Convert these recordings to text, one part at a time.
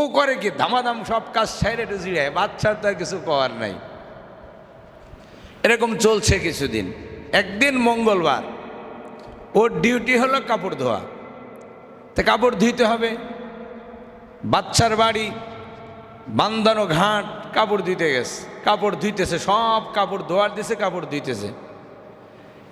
ও করে কি? ধামাধাম সব কাজ সাইডে একটু বাচ্চার তো আর কিছু করার নাই। এরকম চলছে কিছুদিন। একদিন মঙ্গলবার, ওর ডিউটি হলো কাপড় ধোয়া। তা কাপড় ধুইতে হবে। বাচ্চার বাড়ি, বান্দানো ঘাট, কাপড় ধুইতে গেছে। কাপড় ধুইতেছে, সব কাপড় ধোয়ার দিছে, কাপড় ধুইতেছে।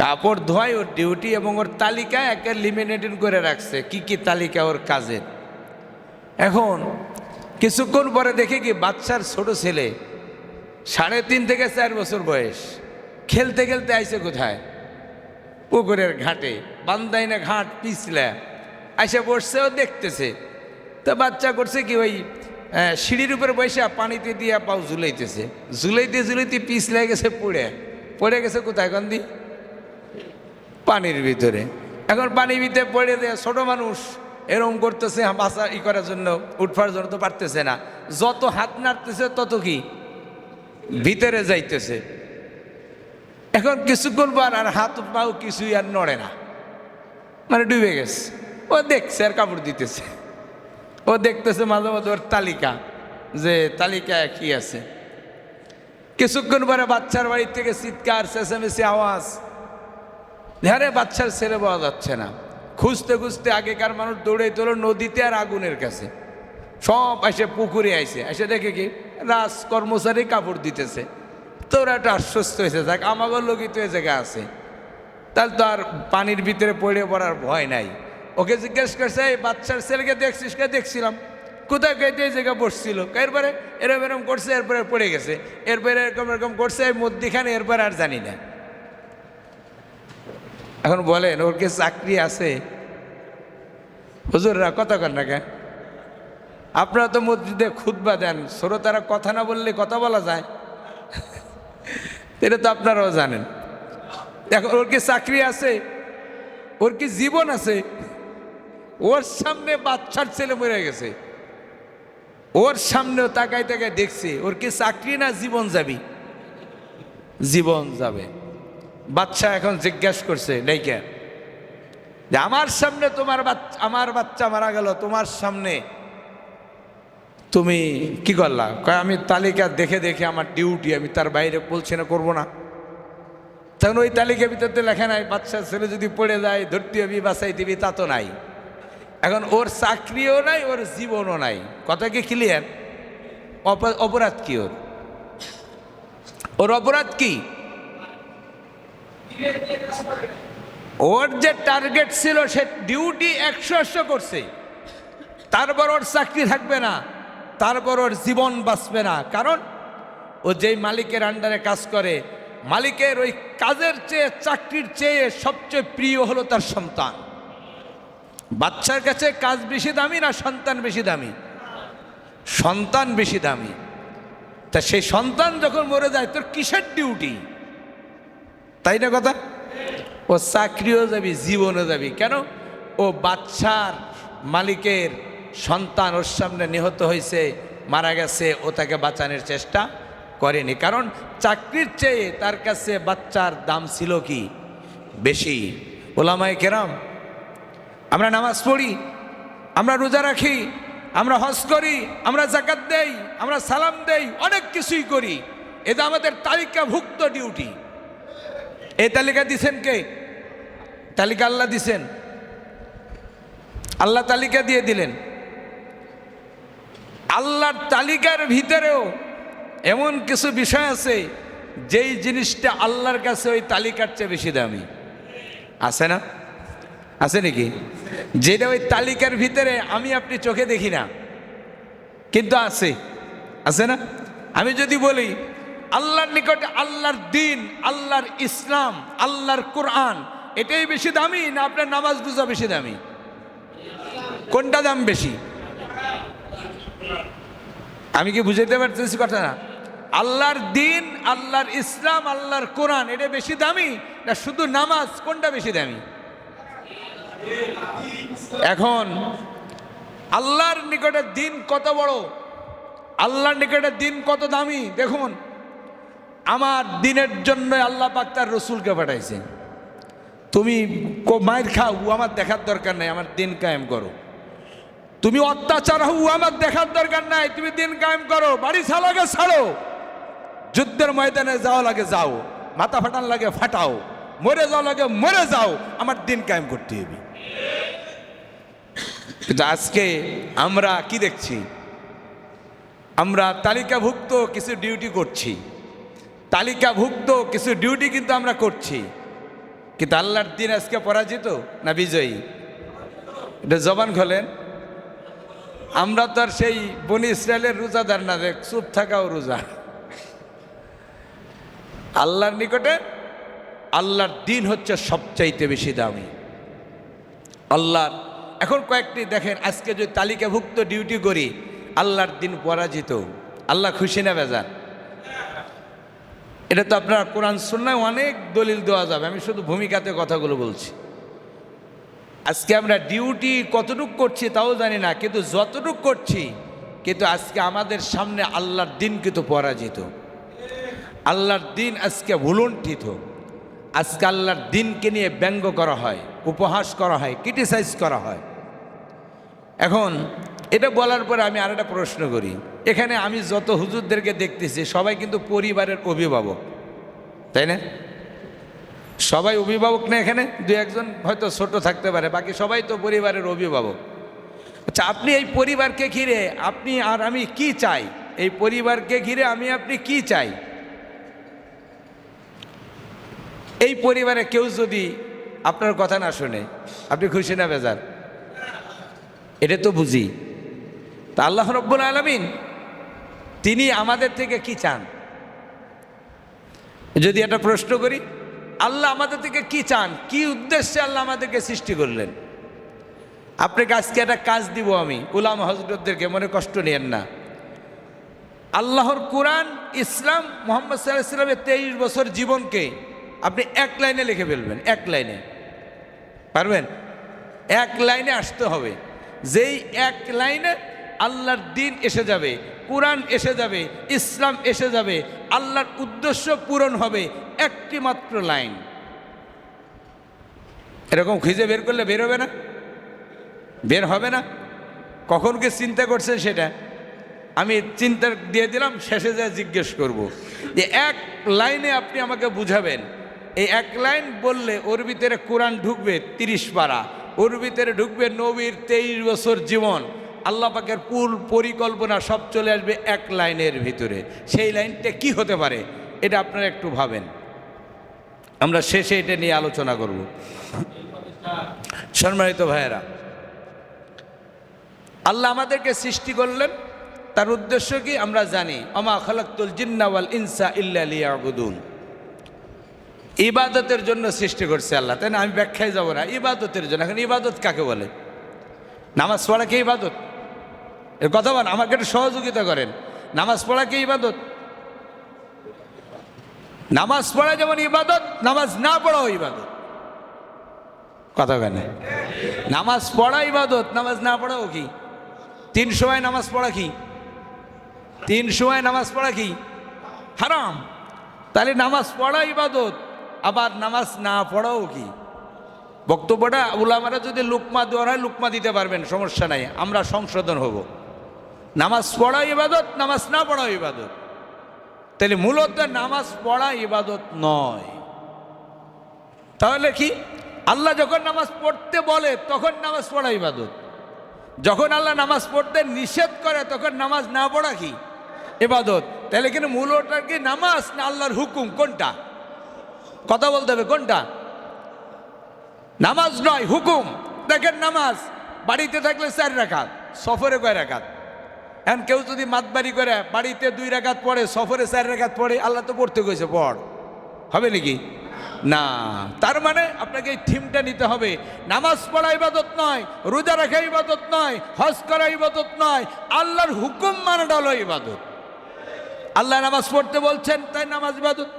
কাপড় ধোয়াই ওর ডিউটি এবং ওর তালিকা একে লিমিনেটেড করে রাখছে, কি কি তালিকা ওর কাজের। এখন কিছুক্ষণ পরে দেখে কি বাচ্চার ছোট ছেলে, সাড়ে তিন থেকে চার বছর বয়স, খেলতে খেলতে আইসে কোথায়? পুকুরের ঘাটে বান্দাইনা ঘাট পিছলা। আইসে বসছে ও দেখতেছে। তো বাচ্চা করছে কি ওই সিঁড়ির উপরে বসে পানিতে দিয়ে পাও ঝুলাইতেছে। ঝুলাইতে ঝুলাইতে পিছলে গেছে পড়ে। পড়ে গেছে কোথায় কান্দি? পানির ভিতরে। এখন পানির ভিতরে পড়ে দেয় ছোট মানুষ এরকম করতেছে, বাসা ই করার জন্য, উঠবার জন্য তো পারতেছে না। যত হাত নাড়তেছে, তত কি? ভিতরে যাইতেছে। এখন কিছুক্ষণ পর আর হাত পাও কিছুই আর নড়ে না। মানে ডুবে গেছে। ও দেখছে আর কাপড় দিতেছে। ও দেখতেছে মাঝে মাঝে ওর তালিকা, যে তালিকা কি আছে। কিছুক্ষণ পরে বাচ্চার বাড়ি থেকে চিৎকার, চেঁচামেচি আওয়াজ। ধারে বাচ্চার ছেলে পাওয়া যাচ্ছে না। খুঁজতে খুঁজতে আগেকার মানুষ দৌড়ে তোলো নদীতে আর আগুনের কাছে। সব এসে পুকুরে আইসে এসে দেখে কি? রাজ কর্মচারী কাপড় দিতেছে। তোরা একটা আশ্বস্ত হয়েছে দেখ আমাগর লোকই তো এ জায়গায় আছে। তাহলে তো আর পানির ভিতরে পড়ে পড়ার ভয় নাই। ওকে জিজ্ঞেস করছে, এই বাচ্চার ছেলেকে দেখছিস কে? দেখছিলাম। কোথায় কেটে এই জায়গায় বসছিল? এরপরে? এরম এরম করছে, এরপরে পড়ে গেছে। এরপরে এরকম এরকম করছে মধ্যিখানে এরপরে আর জানি না। এখন বলেন, ওর কি চাকরি আছে? হুজুররা কথা কর না কেন? আপনারা তো মসজিদে খুদবা দেন, শ্রোতারা কথা না বললে কথা বলা যায়। এটা তো আপনারাও জানেন। এখন ওর কি চাকরি আছে? ওর কি জীবন আছে? ওর সামনে বাচ্চার ছেলে মরে গেছে। ওর সামনেও তাকাই তাকাই দেখছে, ওর কি চাকরি না জীবন যাবি? জীবন যাবে। বাচ্চা এখন জিজ্ঞাসা করছে নাইকে যে, আমার সামনে তোমার বাচ্চা, আমার বাচ্চা মারা গেল, তোমার সামনে তুমি কি করলা? কয়, আমি তালিকা দেখে দেখে আমার ডিউটি, আমি তার বাইরে বলছি না, করব না। তখন ওই তালিকার ভিতরে লেখা নাই, বাচ্চা ছেলে যদি পড়ে যায়, ধরতে হবি বাসাই দিবি, তা তো নাই। এখন ওর চাকরিও নাই, ওর জীবনও নাই। কথা কি ক্লিয়ার অপরাধ কি ওর? ওর অপরাধ কি? ওর যে টার্গেট ছিল, সে ডিউটি একশো একশো করছে। তারপর ওর চাকরি থাকবে না, তারপর ওর জীবন বাঁচবে না। কারণ ও যেই মালিকের আন্ডারে কাজ করে, মালিকের ওই কাজের চেয়ে, চাকরির চেয়ে সবচেয়ে প্রিয় হলো তার সন্তান। বাচ্চার কাছে কাজ বেশি দামি না সন্তান বেশি দামি? সন্তান বেশি দামি। তা সেই সন্তান যখন মরে যায়, তোর কিসের ডিউটি তাই না কথা? ও চাকরিও যাবি, জীবনও যাবি। কেন? ও বাচ্চার মালিকের সন্তান ওর সামনে নিহত হয়েছে, মারা গেছে, ও তাকে বাঁচানোর চেষ্টা করেনি। কারণ চাকরির চেয়ে তার কাছে বাচ্চার দাম ছিল কি? বেশি। ওলামায় কেরাম, আমরা নামাজ পড়ি, আমরা রোজা রাখি, আমরা হজ করি, আমরা জাকাত দেই, আমরা সালাম দেই, অনেক কিছুই করি। এটা আমাদের তালিকাভুক্ত ডিউটি এই তালিকা দিছেন কে? তালিকা আল্লাহ দিছেন। আল্লাহ তালিকা দিয়ে দিলেন। আল্লাহর তালিকার ভিতরেও এমন কিছু বিষয় আছে, যেই জিনিসটা আল্লাহর কাছে ওই তালিকার চেয়ে বেশি দামি। আছে না? আছে নাকি? যেটা ওই তালিকার ভিতরে আমি আপনি চোখে দেখি না। কিন্তু আছে। আছে না? আমি যদি বলি আল্লাহর নিকটে আল্লাহর দিন, আল্লাহর ইসলাম, আল্লাহর কোরআন, এটাই বেশি দামি না আপনার নামাজ রোজা বেশি দামি? কোনটা দাম বেশি? আমি কি বুঝাইতে পারতেছি কথা না? আল্লাহর দিন, আল্লাহর ইসলাম, আল্লাহর কোরআন, এটা বেশি দামি না শুধু নামাজ? কোনটা বেশি দামি? এখন, আল্লাহর নিকটে দিন কত বড়? আল্লাহর নিকটে দিন কত দামি? দেখুন। আমার দিনের জন্য আল্লাহ পাক তার রসুলকে পাঠাইছে। তুমি মায়ের খাও আমার দেখার দরকার নাই, আমার দিন কায়েম করো। তুমি অত্যাচার হু আমার দেখার দরকার নাই, তুমি দিন কায়েম করো, বাড়ি ছাড়াকে ছাড়ো। যুদ্ধের ময়দানে যাওয়া লাগে যাও, মাথা ফাটান লাগে ফাটাও, মরে যাওয়া লাগে মরে যাও, আমার দিন কায়েম করতে হবে। কিন্তু আজকে আমরা কি দেখছি? আমরা তালিকাভুক্ত কিছু ডিউটি করছি। তালিকাভুক্ত কিছু ডিউটি কিন্তু আমরা করছি। কিন্তু আল্লাহর দিন আজকে পরাজিত না বিজয়ী? এটা জবান খোলেন। আমরা তো আর সেই বনি ইসরায়েলের রোজাদার না দেখ চুপ থাকাও রোজা। আল্লাহর নিকটে আল্লাহর দিন হচ্ছে সবচাইতে বেশি দামি। আল্লাহর, এখন কয়েকটি দেখেন, আজকে যদি তালিকাভুক্ত ডিউটি করি, আল্লাহর দিন পরাজিত। আল্লাহ খুশি না বেজান এটা তো আপনার কোরআন শুননায় অনেক দলিল দেওয়া যাবে। আমি শুধু ভূমিকাতে কথাগুলো বলছি। আজকে আমরা ডিউটি কতটুক করছি তাও জানি না, কিন্তু যতটুক করছি, কিন্তু আজকে আমাদের সামনে আল্লাহর দিন কিন্তু পরাজিত। আল্লাহর দিন আজকে ভুলুণ্ঠিত আজকে আল্লাহর দিনকে নিয়ে ব্যঙ্গ করা হয়, উপহাস করা হয় ক্রিটিসাইজ করা হয়। এখন এটা বলার পরে আমি আর একটা প্রশ্ন করি। এখানে আমি যত হুজুরদেরকে দেখতেছি, সবাই কিন্তু পরিবারের অভিভাবক। তাই না? সবাই অভিভাবক না এখানে? দু একজন হয়তো ছোট থাকতে পারে, বাকি সবাই তো পরিবারের অভিভাবক। আচ্ছা আপনি এই পরিবারকে ঘিরে আপনি আর আমি কি চাই? এই পরিবারকে ঘিরে আমি, আপনি কি চাই? এই পরিবারে কেউ যদি আপনার কথা না শোনে, আপনি খুশি না, বেজার? এটা তো বুঝি। তা আল্লাহ রব্বুল আলমিন তিনি আমাদের থেকে কি চান? যদি একটা প্রশ্ন করি, আল্লাহ আমাদের থেকে কি চান? কি উদ্দেশ্যে আল্লাহ আমাদেরকে সৃষ্টি করলেন? আপনাকে আজকে একটা কাজ দিব আমি গুলাম হজরতদেরকে, মনে কষ্ট নেন না। আল্লাহর কোরআন, ইসলাম, মোহাম্মদ সাল্লাহ ইসলামের তেইশ বছর জীবনকে আপনি এক লাইনে লিখে ফেলবেন, এক লাইনে। পারবেন? এক লাইনে আসতে হবে। যেই এক লাইনে আল্লাহর দিন এসে যাবে কোরআন এসে যাবে, ইসলাম এসে যাবে, আল্লাহর উদ্দেশ্য পূরণ হবে একটি মাত্র লাইন। এরকম খুঁজে বের করলে বের হবে না? বের হবে না? কখন কি চিন্তা করছেন সেটা? আমি চিন্তা দিয়ে দিলাম, শেষে যা জিজ্ঞেস করব। যে এক লাইনে আপনি আমাকে বুঝাবেন, এই এক লাইন বললে ওর ভিতরে কোরআন ঢুকবে তিরিশ পারা, ওর ভিতরে ঢুকবে নবীর তেইশ বছর জীবন। আল্লাহ পাকের পুল পরিকল্পনা সব চলে আসবে এক লাইনের ভিতরে। সেই লাইনটা কি হতে পারে? এটা আপনারা একটু ভাবেন। আমরা শেষে এটা নিয়ে আলোচনা করব। সম্মানিত ভাইয়েরা, আল্লাহ আমাদেরকে সৃষ্টি করলেন। তার উদ্দেশ্য কি? আমরা জানি অমা খালাক্তুল জিন্নাওয়াল ইনসা ইল্লা লিয়াবুদুন। ইবাদতের জন্য সৃষ্টি করছে আল্লাহ, তাই না? আমি ব্যাখ্যায় যাব না। ইবাদতের জন্য। এখন ইবাদত কাকে বলে? নামাজ পড়া কে ইবাদত? এর কথা বলেন আমাকে একটু সহযোগিতা করেন। নামাজ পড়া কি ইবাদত? নামাজ পড়া যেমন ইবাদত, নামাজ না পড়াও ইবাদত। কথা কেন নামাজ পড়া ইবাদত, নামাজ না পড়াও কি? তিন সময় নামাজ পড়া কি? তিন সময় নামাজ পড়া কি? হারাম। তাহলে নামাজ পড়া ইবাদত, আবার নামাজ না পড়াও কি? বক্তব্যটা উলামারা যদি লুকমা দেওয়ার হয়, লুকমা দিতে পারবেন, সমস্যা নাই, আমরা সংশোধন হব। নামাজ পড়া ইবাদত, নামাজ না পড়া ইবাদত। তাহলে মূলত নামাজ পড়া ইবাদত নয়। তাহলে কি? আল্লাহ যখন নামাজ পড়তে বলে, তখন নামাজ পড়া ইবাদত। যখন আল্লাহ নামাজ পড়তে নিষেধ করে, তখন নামাজ না পড়া কি? এবাদত তাহলে কিন্তু মূলটা কি? নামাজ না আল্লাহর হুকুম? কোনটা? কথা বলতে হবে, কোনটা? নামাজ নয়, হুকুম। দেখেন নামাজ, বাড়িতে থাকলে চার রাখাত সফরে কয় রাখাত এখন কেউ যদি মাতবাড়ি করে, বাড়িতে দুই রেখাত পড়ে, সফরে চার রাখাত পড়ে, আল্লাহ তো পড়তে গেছে পড়। হবে নাকি? না, তার মানে আপনাকে এই থিমটা নিতে হবে। নামাজ পড়া ইবাদত নয়, রোজা রাখা ইবাদত নয়, হজ করা ইবাদত নয়, আল্লাহর হুকুম মানাটা হলো ইবাদত। আল্লাহ নামাজ পড়তে বলছেন, তাই নামাজ ইবাদত।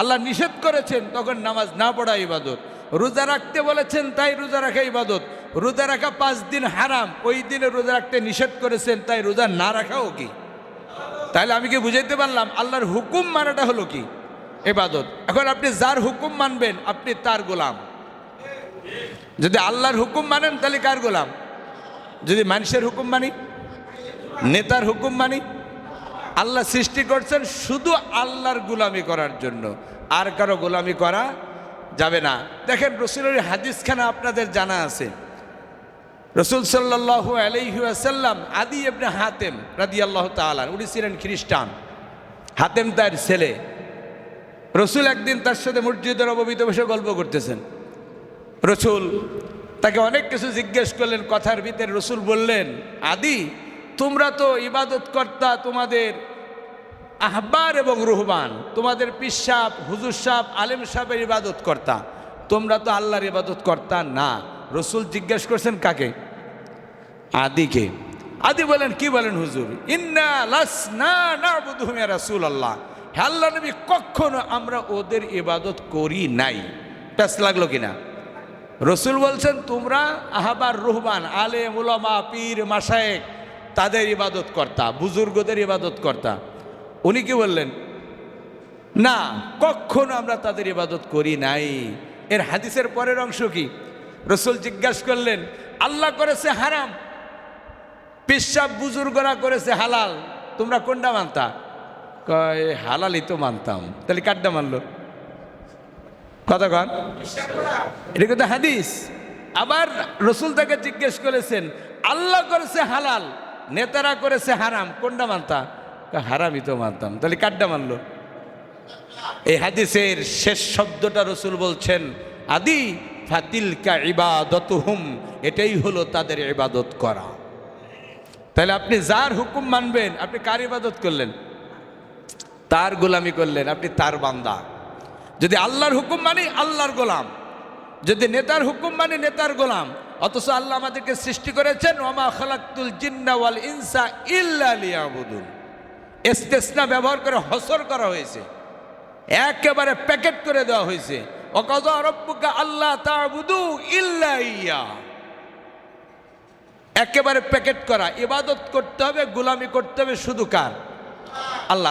আল্লাহ নিষেধ করেছেন, তখন নামাজ না পড়া ইবাদত। রোজা রাখতে বলেছেন, তাই রোজা রাখা ইবাদত। রোজা রাখা পাঁচ দিন হারাম, ওই দিনে রোজা রাখতে নিষেধ করেছেন, তাই রোজা না রাখাও কি? তাহলে আমি কি বুঝাইতে পারলাম, আল্লাহর হুকুম মানাটা হলো কি? এবাদত। এখন আপনি যার হুকুম মানবেন, আপনি তার গোলাম। যদি আল্লাহর হুকুম মানেন, তাহলে কার গোলাম? যদি মানুষের হুকুম মানি? নেতার হুকুম মানি? আল্লাহ সৃষ্টি করছেন শুধু আল্লাহর গুলামি করার জন্য। আর কারও গোলামি করা যাবে না। দেখেন, রসুলের হাদিসখানা আপনাদের জানা আছে। রসুল সাল্লাহু আলহিউসাল্লাম আদি এবনে হাতেম রাদি আল্লাহ তালান উনি ছিলেন খ্রিস্টান। হাতেম তার ছেলে। রসুল একদিন তার সাথে মসজিদের অববিত বসে গল্প করতেছেন। রসুল তাকে অনেক কিছু জিজ্ঞেস করলেন, কথার ভিতরে রসুল বললেন, আদি, তোমরা তো ইবাদত কর্তা তোমাদের আহবার এবং রুহবান, তোমাদের পিসাব হুজুর সাহ আলেম সাহেবের ইবাদত কর্তা তোমরা তো আল্লাহর ইবাদত কর্তা না। রসুল জিজ্ঞেস করছেন, কাকে? আদিকে। আদি বলেন, কি বলেন হুজুর? ইন্না না আল্লাহ আল্লাহ নবী, কখনো আমরা ওদের ইবাদত করি নাই। প্যাস লাগল কিনা? রসুল বলছেন, তোমরা আহাবার রুহবান, আলে মুলামা পীর মাসায়েক তাদের ইবাদত কর্তা, বুজুর্গদের ইবাদত কর্তা। উনি কি বললেন? না, কখনো আমরা তাদের ইবাদত করি নাই। এর হাদিসের পরের অংশ কি? রসুল জিজ্ঞাসা করলেন, আল্লাহ করেছে হারাম, পেশাব বুজুর্গরা করেছে হালাল, তোমরা কোনটা মানতা? কয়, হালালই তো মানতাম। তাহলে কাড্ডা মানলো? কথা কন। এটা কিন্তু হাদিস। আবার রসুল তাকে জিজ্ঞেস করেছেন, আল্লাহ করেছে হালাল, নেতারা করেছে হারাম, কোনটা মানতা? হারামই তো মানতাম। তাহলে কাড্ডা মানলো? এই হাদিসের শেষ শব্দটা রসুল বলছেন, আদি ফাতিলকা ইবাদতুহুম, এটাই হলো তাদের ইবাদত করা। তাহলে আপনি যার হুকুম মানবেন, আপনি কার ইবাদত করলেন? তার গোলামি করলেন, আপনি তার বান্দা। যদি আল্লাহর হুকুম মানি, আল্লাহর গোলাম। যদি নেতার হুকুম মানি, নেতার গোলাম। অথচ আল্লাহ আমাদেরকে সৃষ্টি করেছেন, ওমা খালাক্তুল জিন্না ওয়াল ইনসা ইল্লা লিয়াবুদুন। এস্তেসনা ব্যবহার করে হসর করা হয়েছে। একেবারে প্যাকেট করে দেওয়া হয়েছে। আল্লাহ তাবুদু ইল্লা ইয়া একেবারে প্যাকেট করা, ইবাদত করতে হবে, গুলামি করতে হবে, শুধু কার? আল্লাহ।